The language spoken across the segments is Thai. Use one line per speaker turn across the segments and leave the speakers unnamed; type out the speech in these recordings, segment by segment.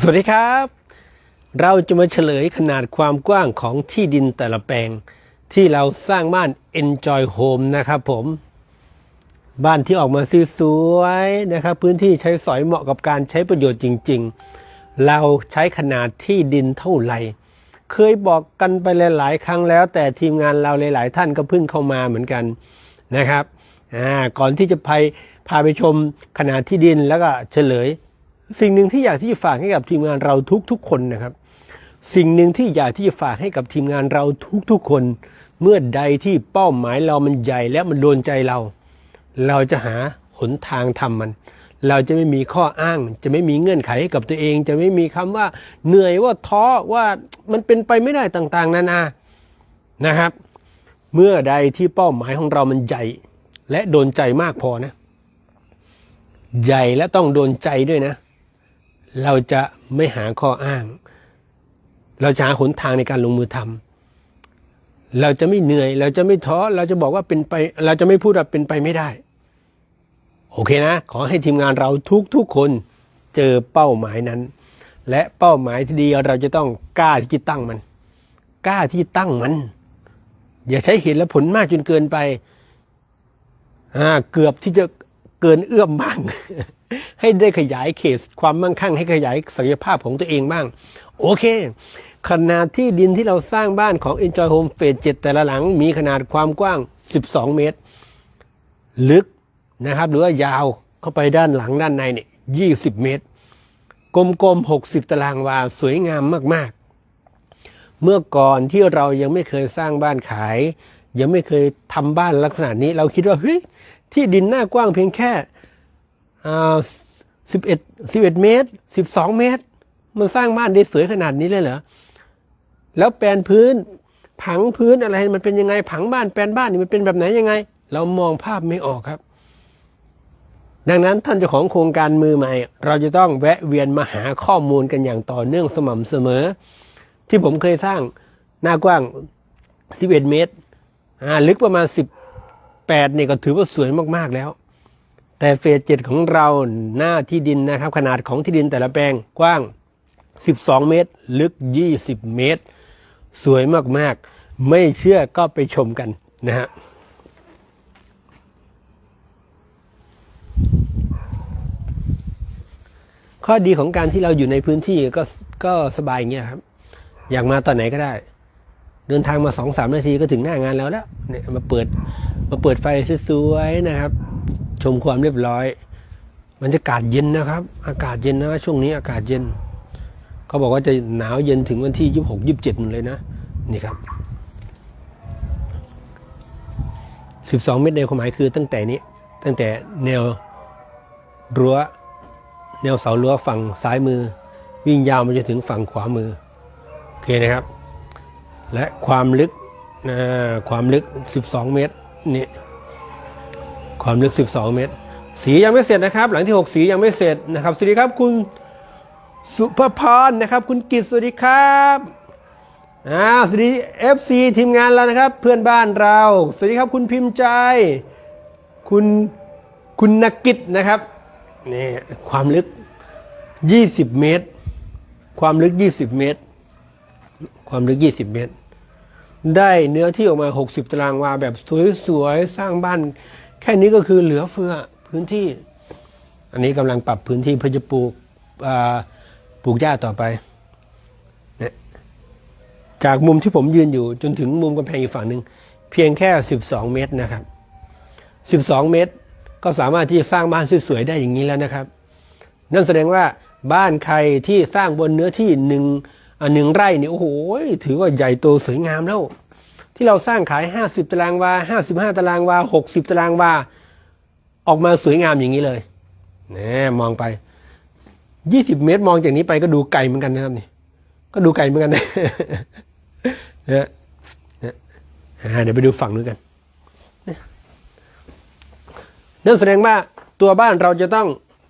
สวัสดีครับ เราจะมาเฉลยขนาดความกว้างของที่ดินแต่ละแปลง ที่เราสร้างบ้าน Enjoy Home นะครับผม บ้านที่ออกมาสวยๆนะครับ พื้นที่ใช้สอยเหมาะกับการใช้ประโยชน์จริง ๆ เราใช้ขนาดที่ดินเท่าไหร่ เคยบอกกันไปหลายๆ ครั้งแล้ว แต่ทีมงานเราหลาย ๆ ท่านก็เพิ่งเข้ามาเหมือนกันนะครับอ่าก่อนที่จะไปพาไปชมขนาดที่ดินแล้วก็เฉลย สิ่งหนึ่งที่อยากที่จะฝากให้กับทีมงานเราทุกๆคนนะครับ สิ่งหนึ่งที่อยากที่จะฝากให้กับทีมงานเราทุกๆคน เมื่อใดที่เป้าหมายเรามันใหญ่และมันโดนใจเรา เราจะหาหนทางทำมัน เราจะไม่มีข้ออ้าง จะไม่มีเงื่อนไขให้กับตัวเอง จะไม่มีคำว่าเหนื่อยว่าท้อว่ามันเป็นไปไม่ได้ต่างๆนานานะครับ เมื่อใดที่เป้าหมายของเรามันใหญ่ และโดนใจมากพอนะ ใหญ่และต้องโดนใจด้วยนะ เราจะไม่หาข้ออ้าง เราจะหาหนทางในการลงมือทำเราจะไม่เหนื่อย เราจะไม่ท้อ เราจะบอกว่าเป็นไป เราจะไม่พูดว่าเป็นไปไม่ได้ โอเคนะ ขอให้ทีมงานเราทุกๆคนเจอเป้าหมายนั้น และเป้าหมายที่ดีเราจะต้องกล้าที่ตั้งมัน กล้าที่ตั้งมัน อย่าใช้เหตุและผลมากจนเกินไป อ่า เกือบที่จะ เกินเอื้อมบ้าง ให้ได้ขยายเขตความมั่งคั่ง ให้ขยายศักยภาพของตัวเองบ้าง โอเค ขนาดที่ดินที่เราสร้างบ้านของ Enjoy Home Phase 7แต่ละหลังมีขนาดความกว้าง 12 เมตร ลึกนะครับ หรือว่ายาวเข้าไปด้านหลังด้านในเนี่ย20 เมตร กลมๆ 60 ตารางวา สวยงามมากๆ เมื่อก่อนที่เรายังไม่เคยสร้างบ้านขาย ยังไม่เคยทำบ้านลักษณะนี้ เราคิดว่าเฮ้ย ที่ดินหน้ากว้างเพียงแค่สิบเอ็ดสิบเอ็ดเมตรสิบสองเมตร มันสร้างบ้านได้สวยขนาดนี้เลยเหรอ แล้วแปลนพื้น ผังพื้นอะไรมันเป็นยังไง ผังบ้านแปลนบ้านนี่มันเป็นแบบไหนยังไง เรามองภาพไม่ออกครับ ดังนั้นท่านเจ้าของโครงการมือใหม่ เราจะต้องแวะเวียนมาหาข้อมูลกันอย่างต่อเนื่องสม่ำเสมอ ที่ผมเคยสร้างหน้ากว้าง 11 เมตรลึกประมาณ 10 18เนี่ยก็ถือว่าสวยมากๆแล้ว แต่เฟสเจ็ดของเราหน้าที่ดินนะครับ ขนาดของที่ดินแต่ละแปลงกว้าง 12 เมตร ลึก 20 เมตร สวยมากๆ ไม่เชื่อก็ไปชมกันนะฮะข้อดีของการที่เราอยู่ในพื้นที่ก็ก็สบายอย่างเงี้ยครับ อยากมาตอนไหนก็ได้ เดินทางมาสองสามนาทีก็ถึงหน้างานแล้วแล้วเนี่ยมาเปิด มาเปิดไฟสวยๆนะครับ ชมความเรียบร้อยบรรยากาศเย็นนะครับ อากาศเย็นนะช่วงนี้อากาศเย็นเขาบอกว่าจะหนาวเย็นถึงวันที่ยี่หกยี่บเจ็ดเลยนะ นี่ครับสิบสองเมตรในความหมายคือตั้งแต่นี้ ตั้งแต่แนวรั้ว แนวเสารั้วฝั่งซ้ายมือ วิ่งยาวมาจนถึงฝั่งขวามือโอเคนะครับ และความลึกนะความลึก 12 เมตร นี่ความลึก 12 เมตร สียังไม่เสร็จนะครับ หลังที่ 6 สียังไม่เสร็จนะครับ สวัสดีครับคุณสุภพรนะครับ คุณกิตสวัสดีครับอ่าสวัสดี FC ทีมงานเรานะครับ เพื่อนบ้านเรา สวัสดีครับคุณพิมพ์ใจ คุณคุณนกิจนะครับนี่ความลึก 20 เมตร ความลึก 20 เมตร ความลึก 20 เมตร ได้เนื้อที่ออกมา 60 ตารางวาแบบสวยๆ สร้างบ้าน แค่นี้ก็คือเหลือเฟือพื้นที่ อันนี้กำลังปรับพื้นที่เพื่อจะปลูกปลูกหญ้าต่อไปนี่ยจากมุมที่ผมยืนอยู่จนถึงมุมกำแพงอีกฝั่งหนึ่งเพียงแค่ 12 เมตรนะครับ 12 เมตร ก็สามารถที่จะสร้างบ้านสวยๆได้อย่างนี้แล้วนะครับ นั่นแสดงว่าบ้านใครที่สร้างบนเนื้อที่หนึ่ง หนึ่งไร่เนี่ยโอ้โหถือว่าใหญ่โตสวยงามแล้ว ที่เราสร้างขาย 50 ตารางวา 55 ตารางวา 60 ตารางวา ออกมาสวยงามอย่างนี้เลยเนี่ยมองไป 20 เมตรมองจากนี้ไปก็ดูไกลเหมือนกันนะครับนี่ก็ดูไกลเหมือนกันนะเนี่ยเนี่ยเดี๋ยวไปดูฝั่งนู้นกันนั่นแสดงว่าตัวบ้านเราจะต้อง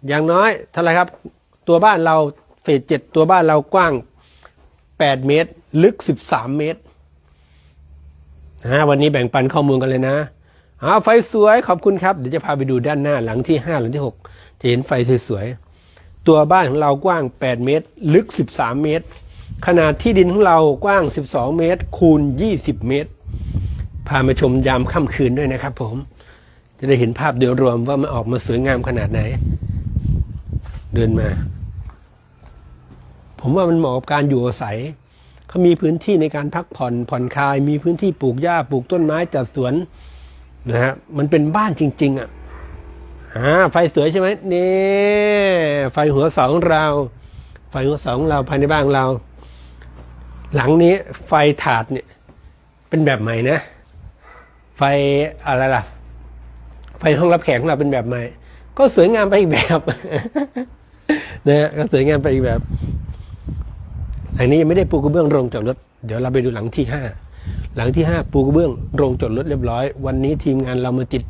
อย่างน้อยเท่าไรครับ ตัวบ้านเราเฟสเจ็ดตัวบ้านเรากว้าง 8 เมตร ลึก 13 เมตรอ่าวันนี้แบ่งปันข้อมูลกันเลยนะอาไฟสวยขอบคุณครับ เดี๋ยวจะพาไปดูด้านหน้าหลังที่ 5 หลังที่ 6 จะเห็นไฟสวยๆ ตัวบ้านของเรากว้าง 8 เมตร ลึก 13 เมตร ขนาดที่ดินของเรากว้าง 12 เมตร คูณ 20 เมตร พามาชมยามค่ำคืนด้วยนะครับผม จะได้เห็นภาพโดยรวมว่ามันออกมาสวยงามขนาดไหน เดินมา ผมว่ามันเหมาะกับการอยู่อาศัยเขามีพื้นที่ในการพักผ่อนผ่อนคลาย มีพื้นที่ปลูกหญ้าปลูกต้นไม้จัดสวนนะฮะมันเป็นบ้านจริง ๆ อะอ่าไฟสวยใช่ไหมนี่ไฟหัวเสาของเรา ไฟหัวเสาของเราภายในบ้านเรา หลังนี้ไฟถาดเนี่ย เป็นแบบใหม่นะ ไฟอะไรล่ะ ไฟห้องรับแขกของเราเป็นแบบใหม่ ก็สวยงามไปอีกแบบนะฮะก็สวยงามไปอีกแบบ อันนี้ยังไม่ได้ปูกระเบื้องโรงจอดรถ เดี๋ยวเราไปดูหลังที่ห้าหลังที่ห้าปูกระเบื้องโรงจอดรถเรียบร้อย วันนี้ทีมงานเรามาติด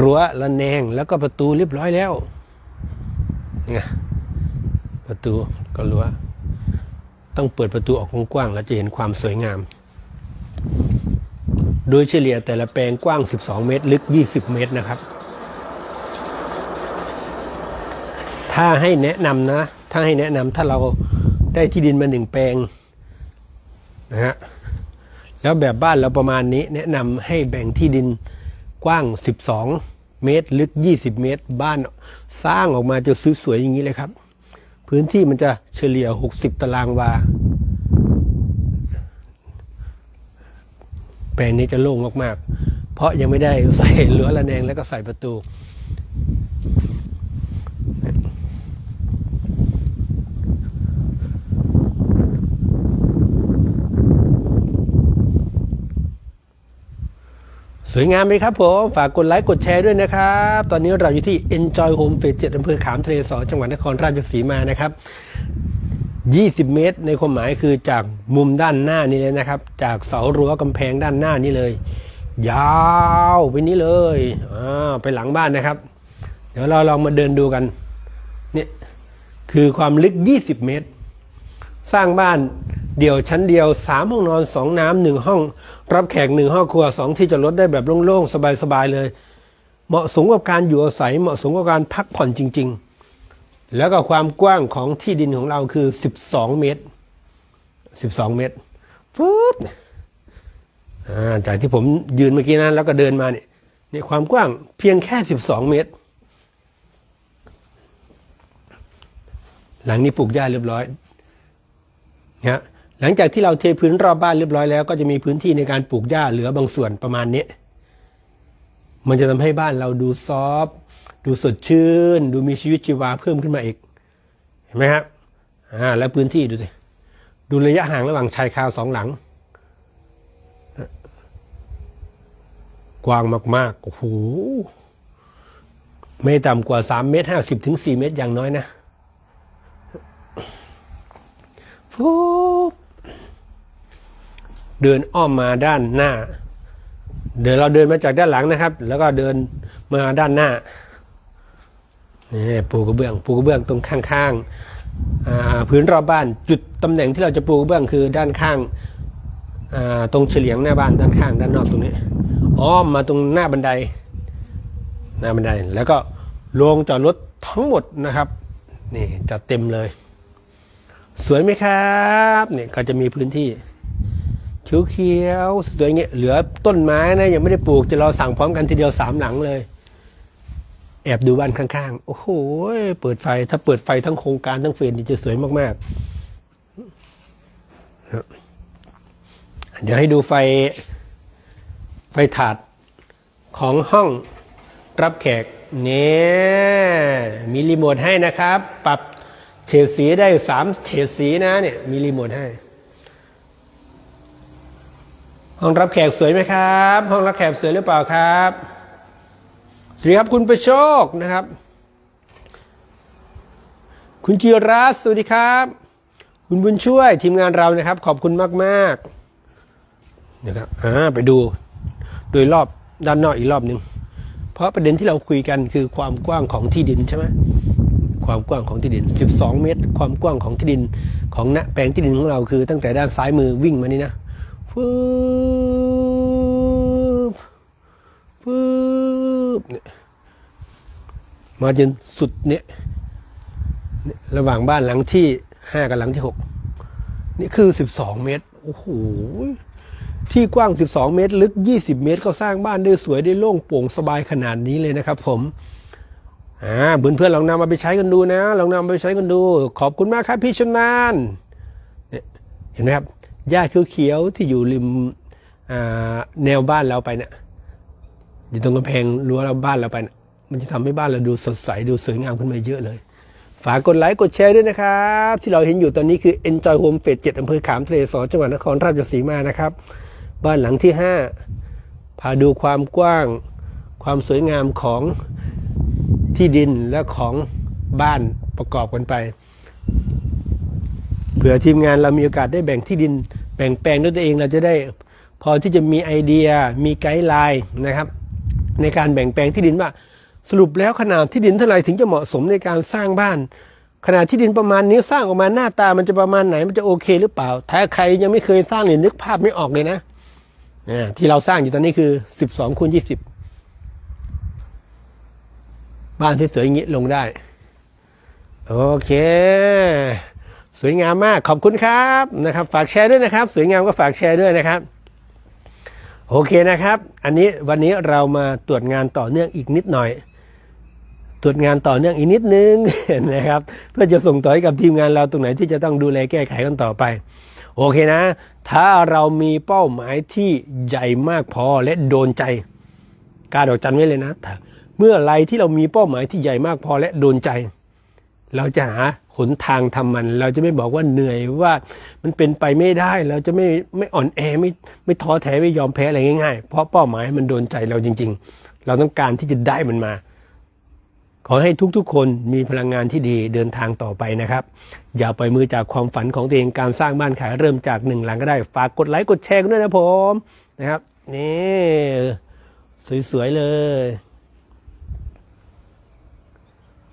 รั้วระแนงแล้วก็ประตูเรียบร้อยแล้วนี่ไงประตูก็รั้วต้องเปิดประตูออกกว้างๆแล้วจะเห็นความสวยงาม โดยเฉลี่ยแต่ละแปลงกว้าง 12 เมตร ลึก 20 เมตรนะครับ ถ้าให้แนะนำนะ ถ้าให้แนะนำถ้าเราได้ที่ดินมาหนึ่งแปลงนะฮะแล้วแบบบ้านเราประมาณนี้ แนะนำให้แบ่งที่ดินกว้าง 12 เมตร ลึก 20 เมตร บ้านสร้างออกมาจะสวยๆอย่างนี้เลยครับ พื้นที่มันจะเฉลี่ย 60 ตารางวา แปลงนี้จะโล่งมากๆ เพราะยังไม่ได้ใส่รั้วระแนงแล้วก็ใส่ประตู สวยงามไหมครับผม ฝากกดไลค์กดแชร์ด้วยนะครับ ตอนนี้เราอยู่ที่ Enjoy Home Phase 7อำเภอขามทะเลสอจังหวัดนครราชสีมานะครับ 20 เมตรในความหมายคือจากมุมด้านหน้านี้เลยนะครับ จากเสารั้วกำแพงด้านหน้านี้เลย ยาวไปนี้เลยอ่าไปหลังบ้านนะครับ เดี๋ยวเราลองมาเดินดูกันเนี่ยคือความลึก 20 เมตร สร้างบ้านเดี่ยวชั้นเดียวสามห้องนอนสองน้ำหนึ่งห้อง รับแขกหนึ่งห้องครัวสองที่จอดรถได้แบบโล่งๆ สบายๆเลย เหมาะสมกับการอยู่อาศัยเหมาะสมกับการพักผ่อนจริง ๆ แล้วก็ความกว้างของที่ดินของเราคือ 12 เมตร 12 เมตรฟืดจากที่ผมยืนเมื่อกี้นั้นแล้วก็เดินมาเนี่ยเนี่ยความกว้างเพียงแค่ 12 เมตร หลังนี้ปลูกหญ้าเรียบร้อยนะฮะ หลังจากที่เราเทพื้นรอบบ้านเรียบร้อยแล้ว ก็จะมีพื้นที่ในการปลูกหญ้าเหลือบางส่วนประมาณนี้ มันจะทำให้บ้านเราดูซอฟดูสดชื่น ดูมีชีวิตชีวาเพิ่มขึ้นมาอีก เห็นไหมครับอ่าแล้วพื้นที่ดูสิดูระยะห่างระหว่างชายคาสองหลัง กว้างมากๆโอ้โหไม่ต่ำกว่า3เมตร50ถึง4เมตรอย่างน้อยนะฟูบ เดินอ้อมมาด้านหน้า เดี๋ยวเราเดินมาจากด้านหลังนะครับ แล้วก็เดินมาด้านหน้านี่ปูกระเบื้อง ปูกระเบื้องตรงข้างๆพื้นรอบบ้านจุดตำแหน่งที่เราจะปูกระเบื้องคือด้านข้างาตรงเฉลียงหน้าบ้านด้านข้างด้านนอกตรงนี้ อ้อมมาตรงหน้าบันได หน้าบันไดแล้วก็ลงจอดรถทั้งหมดนะครับนี่จัดเต็มเลย สวยไหมครับเนี่ยก็จะมีพื้นที่ เขียวๆสวยเงี้ยเหลือต้นไม้นะยังไม่ได้ปลูกจะรอสั่งพร้อมกันทีเดียวสามหลังเลย แอบดูบ้านข้างๆ โอ้โหเปิดไฟ ถ้าเปิดไฟทั้งโครงการทั้งเฟรนจะสวยมากๆ เดี๋ยวให้ดูไฟไฟถาดของห้องรับแขกเนี่ยมีรีโมทให้นะครับ ปรับเฉดสีได้สามเฉดสีนะเนี่ยมีรีโมทให้ ห้องรับแขกสวยไหมครับ ห้องรับแขกสวยหรือเปล่าครับสวัสดีครับคุณประโชคนะครับ คุณจิรัสสวัสดีครับ คุณบุญช่วยทีมงานเรานะครับ ขอบคุณมากๆนะครับอ่าไปดูโดยรอบด้านนอกอีกรอบหนึ่งเพราะประเด็นที่เราคุยกันคือความกว้างของที่ดินใช่ไหมความกว้างของที่ดิน 12 เมตร ความกว้างของที่ดินของณแปลงที่ดินของเราคือตั้งแต่ด้านซ้ายมือวิ่งมานี่นะ ฟืบฟืบเนี่ยมาจนสุดเนี่ยระหว่างบ้านหลังที่ห้ากับหลังที่หกนี่คือสิบสองเมตรโอ้โหที่กว้าง 12 เมตร ลึก 20 เมตรเขาสร้างบ้านได้สวยได้โล่งโปร่งสบายขนาดนี้เลยนะครับ ผม อ่าเพื่อนๆลองนำมาไปใช้กันดูนะ ลองนำมาไปใช้กันดู ขอบคุณมากครับพี่ชำนาญเนี่ยเห็นไหมครับ หญ้าเขียวๆที่อยู่ริมแนวบ้านเราไปเนี่ยอยู่ตรงกำแพงรั้วเราบ้านเราไปเนี่ยมันจะทำให้บ้านเราดูสดใสดูสวยงามขึ้นมาเยอะเลย ฝากกดไลค์กดแชร์ด้วยนะครับ ที่เราเห็นอยู่ตอนนี้คือ Enjoy Home Phase 7อำเภอขามทะเลสอจังหวัดนครราชสีมานะครับ บ้านหลังที่ 5 พาดูความกว้าง ความสวยงามของที่ดินและของบ้านประกอบกันไป เผื่อทีมงานเรามีโอกาสได้แบ่งที่ดิน แบ่งแปลงด้วยตัวเองเราจะได้พอที่จะมีไอเดียมีไกด์ไลน์นะครับ ในการแบ่งแปลงที่ดินว่า สรุปแล้วขนาดที่ดินเท่าไหร่ถึงจะเหมาะสมในการสร้างบ้าน ขนาดที่ดินประมาณนี้สร้างออกมาหน้าตามันจะประมาณไหนมันจะโอเคหรือเปล่า ถ้าใครยังไม่เคยสร้างเนี่ยนึกภาพไม่ออกเลยนะที่เราสร้างอยู่ตอนนี้คือสิบสองคูณยี่สิบบ้านที่สวยอย่างนี้ลงได้ โอเค สวยงามมากขอบคุณครับนะครับ ฝากแชร์ด้วยนะครับ สวยงามก็ฝากแชร์ด้วยนะครับ โอเคนะครับ อันนี้วันนี้เรามาตรวจงานต่อเนื่องอีกนิดหน่อย ตรวจงานต่อเนื่องอีกนิดนึงนะครับ เพื่อจะส่งต่อให้กับทีมงานเราตรงไหนที่จะต้องดูแลแก้ไขกันต่อไป โอเคนะ ถ้าเรามีเป้าหมายที่ใหญ่มากพอและโดนใจกาดอกจันไว้เลยนะเมื่อไรที่เรามีเป้าหมายที่ใหญ่มากพอและโดนใจ เราจะหาหนทางทำมัน เราจะไม่บอกว่าเหนื่อยว่ามันเป็นไปไม่ได้ เราจะไม่ไม่อ่อนแอไม่ไม่ท้อแท้ไม่ยอมแพ้อะไรง่ายๆ เพราะเป้าหมายมันโดนใจเราจริง ๆ เราต้องการที่จะได้มันมา ขอให้ทุกๆ คนมีพลังงานที่ดีเดินทางต่อไปนะครับ อย่าปล่อยมือจากความฝันของตัวเองการสร้างบ้านขายเริ่มจากหนึ่งหลังก็ได้ฝากกดไลค์กดแชร์กันด้วยนะผมนะครับนี่สวยๆเลย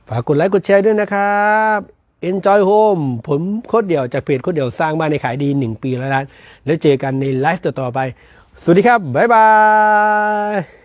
ฝากกดไลค์กดแชร์ด้วยนะครับ Enjoy Home ผมโคดเดี่ยวจากเพจโคดเดี่ยวสร้างบ้านในขายดี 1 ปีแล้วนะแล้วเจอกันในไลฟ์ต่อไป สวัสดีครับ บ๊ายบาย